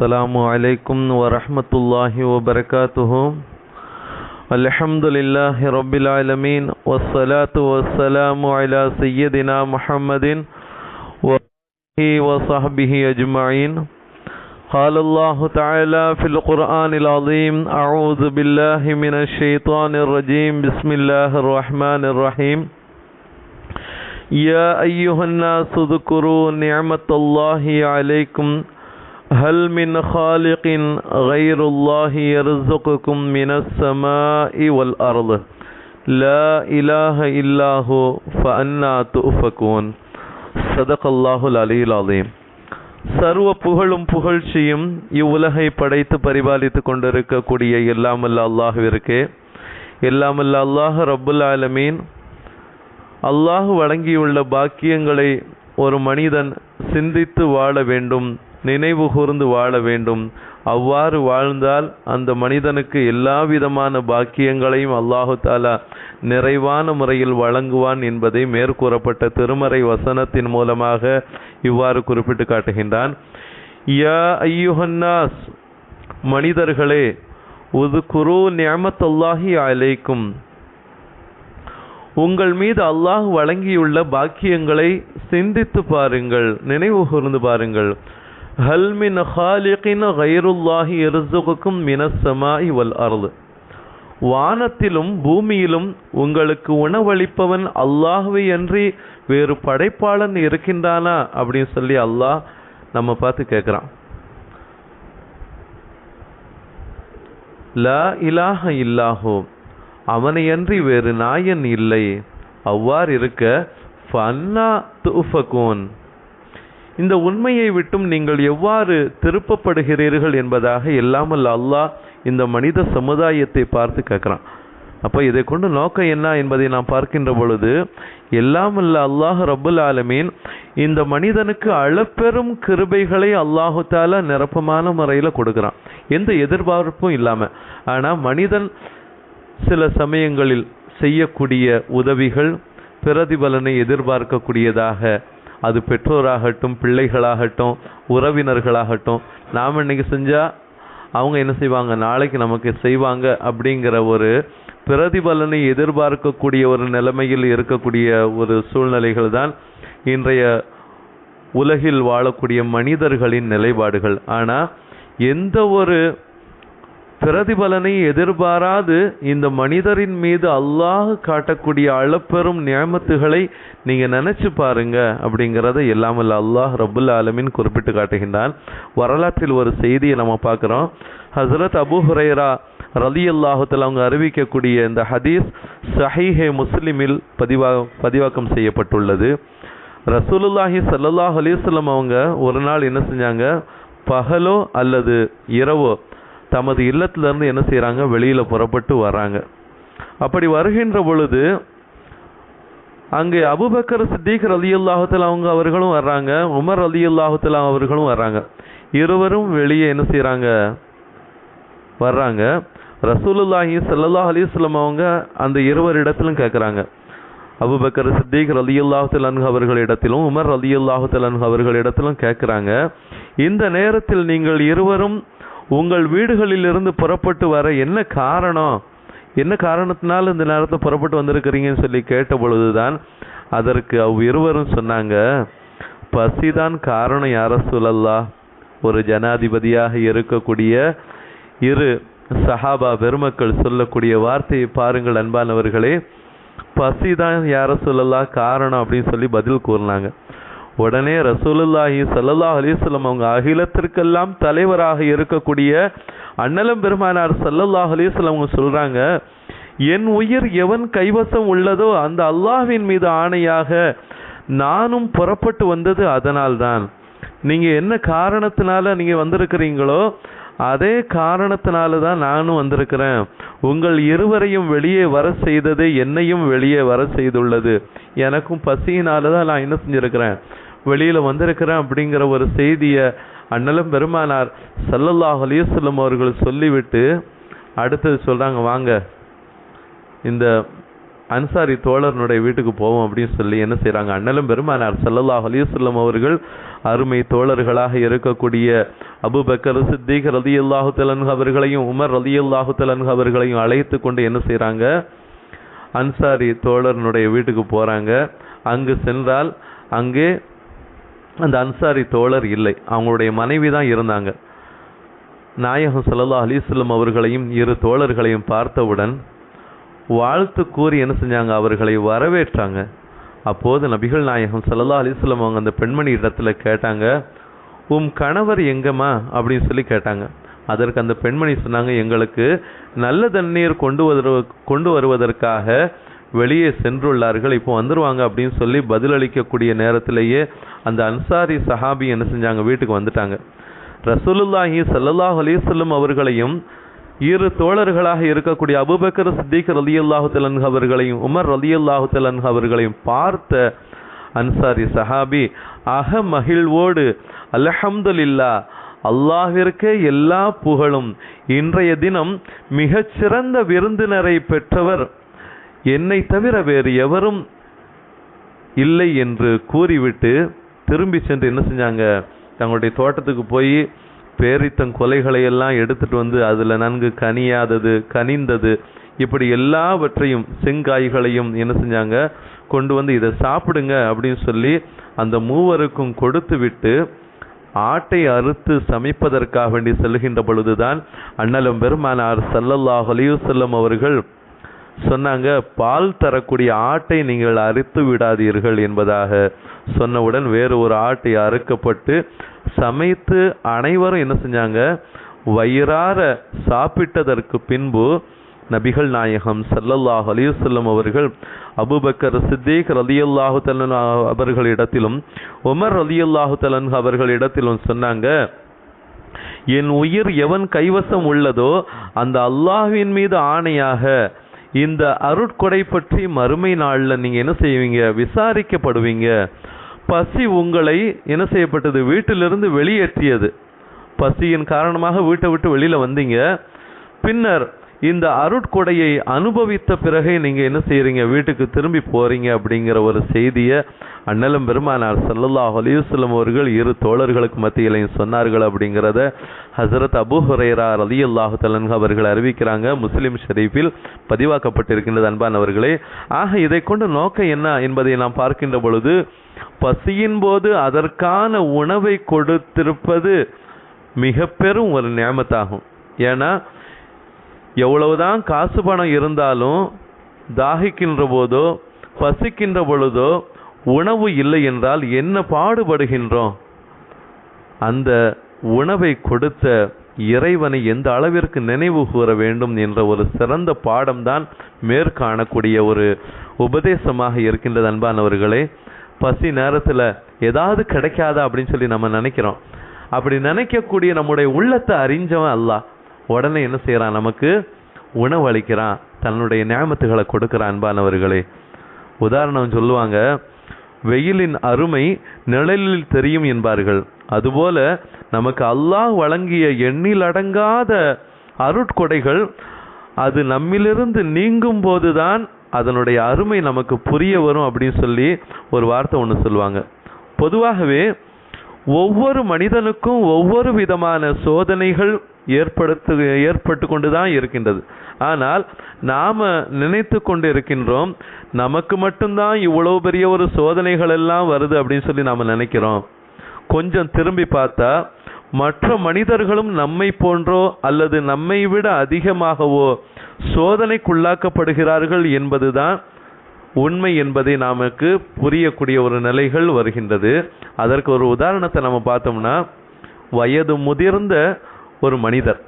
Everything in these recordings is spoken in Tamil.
السلام عليكم ورحمة الله وبركاته. الحمد لله رب العالمين والصلاة والسلام على سيدنا محمد وصحبه أجمعين قال الله تعالى في القرآن العظيم أعوذ بالله من الشيطان الرجيم بسم الله الرحمن الرحيم يا أيها الناس اذكروا نعمة الله عليكم هل من خالق غير الله يرزقكم من السماء والأرض لا إله إلا هو فأنا تؤفكون صدق الله العلي العظيم சர்வ புகழும் புகழ்ச்சியும் இவ்வுலகை படைத்து பரிபாலித்து கொண்டிருக்கக்கூடிய எல்லாமல்ல அல்லாஹுவிற்கே எல்லாமல்ல அல்லாஹ் ரப்புல் ஆலமீன் அல்லாஹ் வழங்கியுள்ள பாக்கியங்களை ஒரு மனிதன் சிந்தித்து வாழ வேண்டும் நினைவு கூர்ந்து வாழ வேண்டும். அவ்வாறு வாழ்ந்தால் அந்த மனிதனுக்கு எல்லா விதமான பாக்கியங்களையும் அல்லாஹு தாலா நிறைவான முறையில் வழங்குவான் என்பதை மேற்கூறப்பட்ட திருமறை வசனத்தின் மூலமாக இவ்வாறு குறிப்பிட்டு காட்டுகின்றான். யா ஐயுஹன்னாஸ் மனிதர்களே உது குரு நியமத்தல்லாஹி அலைக்கும். உங்கள் மீது அல்லாஹ் வழங்கியுள்ள பாக்கியங்களை சிந்தித்து பாருங்கள் நினைவு கூர்ந்து பாருங்கள். ஹல் மின் ஹாலிகின் கைருல்லாஹி எருசுக்கும் மினசமாய் வல் அருள் வானத்திலும் பூமியிலும் உங்களுக்கு உணவளிப்பவன் அல்லாஹுவை அன்றி வேறு படைப்பாளன் இருக்கின்றானா? அப்படின்னு சொல்லி அல்லாஹ் நம்ம பார்த்து கேட்குறான். லா இலாஹ இல்லாஹோ அவனையன்றி வேறு நாயன் இல்லை. அவ்வாறு இருக்க ஃபன்னா துஃபகூன் இந்த உண்மையை விட்டும் நீங்கள் எவ்வாறு திருப்பப்படுகிறீர்கள் என்பதாக எல்லாமல் அல்லாஹ் இந்த மனித சமுதாயத்தை பார்த்து கேட்குறான். அப்போ இதை கொண்டு நோக்கம் என்ன என்பதை நாம் பார்க்கின்ற பொழுது எல்லாமல்ல அல்லாஹ் ரபுல் ஆலமீன் இந்த மனிதனுக்கு அளப்பெரும் கிருபைகளை அல்லாஹுத்தால நிரப்பமான முறையில் கொடுக்குறான். எந்த எதிர்பார்ப்பும் இல்லாமல் ஆனால் மனிதன் சில சமயங்களில் செய்யக்கூடிய உதவிகள் பிரதிபலனை எதிர்பார்க்கக்கூடியதாக அது பெற்றோராகட்டும் பிள்ளைகளாகட்டும் உறவினர்களாகட்டும் நாம் இன்னைக்கு செஞ்சால் அவங்க என்ன செய்வாங்க? நாளைக்கு நமக்கு செய்வாங்க அப்படிங்கிற ஒரு பிரதிபலனை எதிர்பார்க்கக்கூடிய ஒரு நிலைமையில் இருக்கக்கூடிய ஒரு சூழ்நிலைகள் தான் இன்றைய உலகில் வாழக்கூடிய மனிதர்களின் நிலைப்பாடுகள். ஆனால் எந்த ஒரு பிரதிபலனை எதிர்பாராது இந்த மனிதரின் மீது அல்லாஹ் காட்டக்கூடிய அளப்பெரும் நியமத்துகளை நீங்க நினைச்சு பாருங்க அப்படிங்கிறத இல்லாமல் அல்லாஹ் ரபுல் ஆலமின் குறிப்பிட்டு காட்டுகின்றான். வரலாற்றில் ஒரு செய்தியை நம்ம பார்க்குறோம். ஹசரத் அபு ஹுரைரா ரலி அல்லாஹத்தில் அவங்க அறிவிக்கக்கூடிய இந்த ஹதீஸ் சஹீஹே முஸ்லிமில் பதிவா பதிவாக்கம் செய்யப்பட்டுள்ளது. ரசூலுல்லாஹி சல்லாஹ் அலிஸ்லம் அவங்க ஒரு நாள் என்ன செஞ்சாங்க? பகலோ அல்லது இரவோ தமது இல்லத்திலிருந்து என்ன செய்கிறாங்க வெளியில் புறப்பட்டு வராங்க அப்படி வருகின்ற பொழுது அங்கே அபுபக்கர் சித்திக் அலி அல்லாஹத்தில் அவங்க அவர்களும் வர்றாங்க. உமர் அலி அல்லாஹத்தில் அவர்களும் வர்றாங்க. இருவரும் வெளியே என்ன செய்கிறாங்க வர்றாங்க. ரசூலுல்லாஹி சல்லா அலிஸ்லாம் அவங்க அந்த இருவர் இடத்திலும் கேட்குறாங்க அபுபக்கர் சித்திக் அலி அல்லாஹத்தில் அவர்கள் அவர்களிடத்திலும் உமர் அலி அல்லாஹத்தில் அவர்கள் அவர்களிடத்திலும் கேட்குறாங்க இந்த நேரத்தில் நீங்கள் இருவரும் உங்கள் வீடுகளிலிருந்து புறப்பட்டு வர என்ன காரணம்? என்ன காரணத்தினால இந்த நேரத்தை புறப்பட்டு வந்திருக்கிறீங்கன்னு சொல்லி கேட்ட பொழுதுதான் அதற்கு அவ்விருவரும் சொன்னாங்க பசிதான் காரணம் யார சொல்லல்லா ஒரு ஜனாதிபதியாக இருக்கக்கூடிய இரு சஹாபா பெருமக்கள் சொல்லக்கூடிய வார்த்தையை பாருங்கள் அன்பானவர்களே. பசிதான் யார சொல்லலா காரணம் அப்படின்னு சொல்லி பதில் கூறினாங்க. உடனே ரசூலுல்லாஹி சல்லல்லாஹ் அலிஸ்லம் அவங்க அகிலத்திற்கெல்லாம் தலைவராக இருக்கக்கூடிய அண்ணலம் பெருமானார் சல்லல்லாஹ் அலிஸ்லம் அவங்க சொல்கிறாங்க என் உயிர் எவன் கைவசம் உள்ளதோ அந்த அல்லாஹ்வின் மீது ஆணையாக நானும் புறப்பட்டு வந்தது அதனால்தான் நீங்கள் என்ன காரணத்தினால நீங்கள் வந்திருக்கிறீங்களோ அதே காரணத்தினால தான் நானும் வந்திருக்கிறேன். உங்கள் இருவரையும் வெளியே வர செய்தது என்னையும் வெளியே வர செய்துள்ளது. எனக்கும் பசியினால தான் நான் என்ன செஞ்சுருக்கிறேன்? வெளியில் வந்திருக்கிறேன் அப்படிங்கிற ஒரு செய்தியை அண்ணலும் பெருமானார் சல்லல்லாஹ் அலிசல்லம் அவர்கள் சொல்லிவிட்டு அடுத்தது சொல்கிறாங்க வாங்க இந்த அன்சாரி தோழர்னுடைய வீட்டுக்கு போவோம் அப்படின்னு சொல்லி என்ன செய்கிறாங்க அண்ணலும் பெருமானார் சல்லல்லாஹ் அலைஹி அவர்கள் அருமை தோழர்களாக இருக்கக்கூடிய அபுபக்கர் சித்திக் ரலியல்லாஹு தஆலா அவர்களையும் உமர் ரலியல்லாஹு தஆலா அவர்களையும் அழைத்து கொண்டு என்ன செய்கிறாங்க அன்சாரி தோழர்னுடைய வீட்டுக்கு போகிறாங்க அங்கு சென்றால் அங்கே அந்த அன்சாரி தோழர் இல்லை. அவங்களுடைய மனைவி தான் இருந்தாங்க. நாயகம் சல்லா அலிஸ்லம் அவர்களையும் இரு தோழர்களையும் பார்த்தவுடன் வாழ்த்து கூறி என்ன செஞ்சாங்க? அவர்களை வரவேற்றாங்க. அப்போது நபிகள் நாயகம் சல்லா அலிஸ்லம் அவங்க அந்த பெண்மணி இடத்துல கேட்டாங்க உம் கணவர் எங்கம்மா? அப்படின்னு சொல்லி கேட்டாங்க. அதற்கு அந்த பெண்மணி சொன்னாங்க எங்களுக்கு நல்ல தண்ணீர் கொண்டு வருவ கொண்டு வருவதற்காக வெளியே சென்றுள்ளார்கள். இப்போ வந்துருவாங்க அப்படின்னு சொல்லி பதிலளிக்கக்கூடிய நேரத்திலேயே அந்த அன்சாரி சஹாபி என்ன செஞ்சாங்க? வீட்டுக்கு வந்துட்டாங்க. ரசூலுல்லாஹி ஸல்லல்லாஹு அலிசல்லம் அவர்களையும் இரு தோழர்களாக இருக்கக்கூடிய அபுபக்கர் சித்திக் ரலியல்லாஹு தஆலா அவர்களையும் உமர் ரலியல்லாஹு தஆலா அவர்களையும் பார்த்த அன்சாரி சஹாபி அக மகிழ்வோடு அலஹம்துல்லா அல்லாஹிற்கே எல்லா புகழும். இன்றைய தினம் மிகச்சிறந்த விருந்தினரை பெற்றவர் என்னை தவிர வேறு எவரும் இல்லை என்று கூறிவிட்டு திரும்பி சென்று என்ன செஞ்சாங்க? தங்களுடைய தோட்டத்துக்கு போய் பேரித்தங் கொலைகளை எல்லாம் எடுத்துட்டு வந்து அதில் நன்கு கனியாதது கனிந்தது இப்படி எல்லாவற்றையும் செங்காய்களையும் என்ன செஞ்சாங்க? கொண்டு வந்து இதை சாப்பிடுங்க அப்படின்னு சொல்லி அந்த மூவருக்கும் கொடுத்து விட்டு ஆட்டை அறுத்து சமைப்பதற்காக வேண்டி செல்கின்ற பொழுதுதான் அண்ணலும் பெருமானார் சல்லல்லாஹ் அலியுசல்லம் அவர்கள் சொன்னாங்க பால் தரக்கூடிய ஆட்டை நீங்கள் அறுத்து விடாதீர்கள் என்பதாக சொன்னவுடன் வேறு ஒரு ஆட்டை அறுக்கப்பட்டு சமைத்து அனைவரும் என்ன செஞ்சாங்க வயிறார சாப்பிட்டதற்கு பின்பு நபிகள் நாயகம் சல்லல்லாஹ் அலைஹி அவர்கள் அபூபக்கர் சித்திக் ரலியல்லாஹு அவர்கள் அவர்களிடத்திலும் உமர் ரலியல்லாஹு அவர்கள் அவர்களிடத்திலும் சொன்னாங்க என் உயிர் எவன் கைவசம் உள்ளதோ அந்த அல்லாஹ்வின் மீது ஆணையாக இந்த அருட்கொடை பற்றி மறுமை நாளில் நீங்கள் என்ன செய்வீங்க? விசாரிக்கப்படுவீங்க. பசி உங்களை என்ன செய்யப்பட்டது? வீட்டிலிருந்து வெளியேற்றியது. பசியின் காரணமாக வீட்டை விட்டு வெளியில் வந்தீங்க. பின்னர் இந்த அருட்கொடையை அனுபவித்த பிறகே நீங்கள் என்ன செய்கிறீங்க வீட்டுக்கு திரும்பி போகிறீங்க அப்படிங்கிற ஒரு செய்தியை அண்ணலும் பெருமானார் சல்லல்லாஹ் அலைஹி அவர்கள் இரு தோழர்களுக்கு மத்தியிலையும் சொன்னார்கள் அப்படிங்கிறத ஹசரத் அபு ஹுரேரா அலி அல்லாஹு தலன்ஹா அவர்கள் அறிவிக்கிறாங்க. முஸ்லீம் ஷரீஃபில் பதிவாக்கப்பட்டிருக்கின்றது அன்பானவர்களே ஆக இதை கொண்டு நோக்கம் என்ன என்பதை நாம் பார்க்கின்ற பொழுது பசியின் போது அதற்கான உணவை கொடுத்திருப்பது மிக பெரும் ஒரு நியமத்தாகும். ஏன்னா எவ்வளவுதான் காசு பணம் இருந்தாலும் தாகிக்கின்ற போதோ பசிக்கின்ற பொழுதோ உணவு இல்லை என்றால் என்ன பாடுபடுகின்றோம்? அந்த உணவை கொடுத்த இறைவனை எந்த அளவிற்கு நினைவு கூற வேண்டும் என்ற ஒரு சிறந்த பாடம்தான் மேற்காணக்கூடிய ஒரு உபதேசமாக இருக்கின்றது அன்பானவர்களே. பசி நேரத்தில் ஏதாவது கிடைக்காதா அப்படின்னு சொல்லி நம்ம நினைக்கிறோம். அப்படி நினைக்கக்கூடிய நம்முடைய உள்ளத்தை அறிஞ்சவன் அல்லாஹ். உடனே என்ன செய்கிறான் நமக்கு உணவு அளிக்கிறான். தன்னுடைய நியமத்துகளை கொடுக்கிறான் அன்பானவர்களே. உதாரணம் சொல்லுவாங்க வெயிலின் அருமை நிழலில் தெரியும் என்பார்கள். அதுபோல நமக்கு அல்லாஹ் வழங்கிய எண்ணில் அடங்காத அருட்கொடைகள் அது நம்மிலிருந்து நீங்கும் போதுதான் அதனுடைய அருமை நமக்கு புரிய வரும் அப்படின்னு சொல்லி ஒரு வார்த்தை ஒன்று சொல்லுவாங்க. பொதுவாகவே ஒவ்வொரு மனிதனுக்கும் ஒவ்வொரு விதமான சோதனைகள் ஏற்படுத்து ஏற்பட்டு கொண்டுதான் இருக்கின்றது. ஆனால் நாம் நினைத்து கொண்டு இருக்கின்றோம் நமக்கு மட்டும்தான் இவ்வளோ பெரிய ஒரு சோதனைகள் எல்லாம் வருது அப்படின்னு சொல்லி நாம் நினைக்கிறோம். கொஞ்சம் திரும்பி பார்த்தா மற்ற மனிதர்களும் நம்மை போன்றோ அல்லது நம்மை விட அதிகமாகவோ சோதனைக்குள்ளாக்கப்படுகிறார்கள் என்பதுதான் உண்மை என்பதை நமக்கு புரியக்கூடிய ஒரு நிலைகள் வருகின்றது. அதற்கு ஒரு உதாரணத்தை நம்ம பார்த்தோம்னா வயது முதிர்ந்த ஒரு மனிதர்.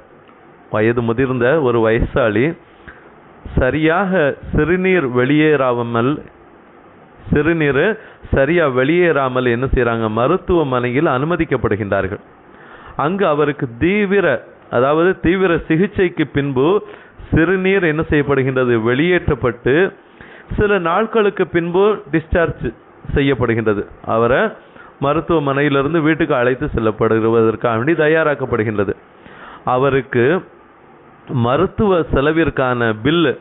வயது முதிர்ந்த ஒரு வயசாளி சரியாக சிறுநீர் வெளியேறாமல் சிறுநீர் சரியாக வெளியேறாமல் என்ன செய்கிறாங்க மருத்துவமனையில் அனுமதிக்கப்படுகின்றார்கள். அங்கு அவருக்கு தீவிர அதாவது தீவிர சிகிச்சைக்கு பின்பு சிறுநீர் என்ன செய்யப்படுகின்றது? வெளியேற்றப்பட்டு சில நாட்களுக்கு பின்பு டிஸ்சார்ஜ் செய்யப்படுகின்றது. அவரை மருத்துவமனையிலிருந்து வீட்டுக்கு அழைத்து செல்லப்படுவதற்காக வேண்டி தயாராக்கப்படுகின்றது. அவருக்கு மருத்துவ செலவிற்கான பில்லு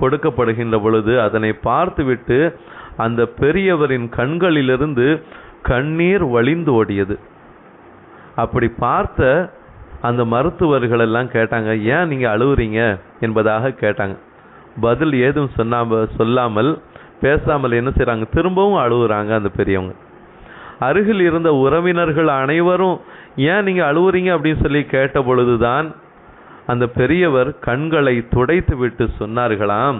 கொடுக்கப்படுகின்ற பொழுது அதனை பார்த்துவிட்டு அந்த பெரியவரின் கண்களிலிருந்து கண்ணீர் வழிந்து ஓடியது. அப்படி பார்த்த அந்த மருத்துவர்கள் எல்லாம் கேட்டாங்க ஏன் நீங்கள் அழுவுறீங்க? என்பதாக கேட்டாங்க. பதில் ஏதும் சொன்னாம சொல்லாமல் பேசாமல் என்ன செய்கிறாங்க திரும்பவும் அழுகுறாங்க அந்த பெரியவங்க. அருகில் இருந்த உறவினர்கள் அனைவரும் ஏன் நீங்கள் அழுவுறீங்க அப்படின்னு சொல்லி கேட்ட பொழுதுதான் அந்த பெரியவர் கண்களை துடைத்து விட்டு சொன்னார்களாம்.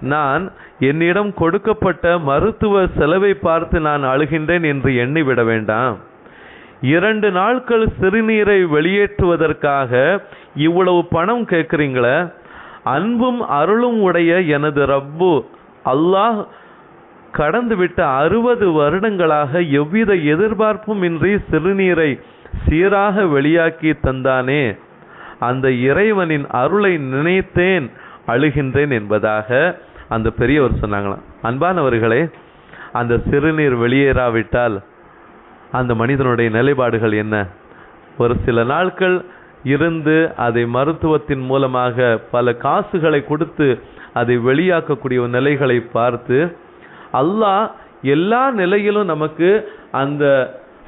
நான் என்னிடம் கொடுக்கப்பட்ட மருத்துவ செலவை பார்த்து நான் அழுகின்றேன் என்று எண்ணிவிட வேண்டாம். இரண்டு நாட்கள் சிறுநீரை வெளியேற்றுவதற்காக இவ்வளவு பணம் கேட்குறீங்களே? அன்பும் அருளும் உடைய எனது ரப்பு அல்லாஹ் கடந்துவிட்ட அறுபது வருடங்களாக எவ்வித எதிர்பார்ப்பும் இன்றி சிறுநீரை சீராக வெளியாக்கி தந்தானே. அந்த இறைவனின் அருளை நினைத்தேன் அழுகின்றேன் என்பதாக அந்த பெரியவர் சொன்னாங்களாம். அன்பானவர்களே அந்த சிறுநீர் வெளியேறாவிட்டால் அந்த மனிதனுடைய நிலைப்பாடுகள் என்ன? ஒரு சில நாட்கள் இருந்து அதை மருத்துவத்தின் மூலமாக பல காசுகளை கொடுத்து அதை வெளியாக்கக்கூடிய நிலைகளை பார்த்து அல்லாஹ் எல்லா நிலையிலும் நமக்கு அந்த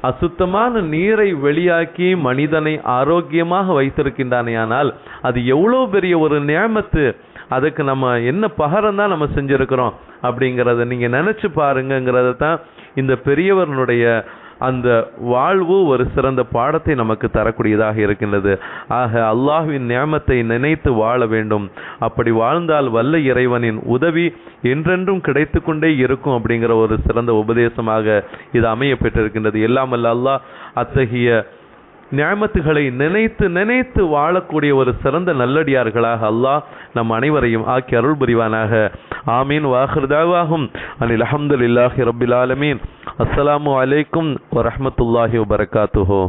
அசுத்தமான நீரை வெளியாக்கி மனிதனை ஆரோக்கியமாக வைத்திருக்கின்றானேயானால் அது எவ்வளோ பெரிய ஒரு நியமத்து அதுக்கு நம்ம என்ன பகரம் தான் நம்ம செஞ்சிருக்கிறோம் அப்படிங்கிறத நீங்க நினைச்சு பாருங்கங்கிறத தான் இந்த பெரியவர்களுடைய அந்த வாழ்வு ஒரு சிறந்த பாடத்தை நமக்கு தரக்கூடியதாக இருக்கின்றது. ஆக அல்லாஹ்வின் நியமத்தை நினைத்து வாழ வேண்டும். அப்படி வாழ்ந்தால் வல்ல இறைவனின் உதவி என்றென்றும் கிடைத்து கொண்டே இருக்கும் அப்படிங்கிற ஒரு சிறந்த உபதேசமாக இது அமைய பெற்றிருக்கின்றது. எல்லாம் அல்ல அல்லாஹ் அத்தகைய நியமத்துகளை நினைத்து நினைத்து வாழக்கூடிய ஒரு சிறந்த நல்லடியார்களாக அல்லாஹ் நம் அனைவரையும் ஆக்கி அருள் புரிவானாக. ஆமீன். வாஹிருதாவாகும் அனில் அஹமதுல்லாஹி ரபில் ஆலமீன். அஸ்லாம் வலைக்கும் வரமத்துல்லாஹி வபரகாத்துஹு.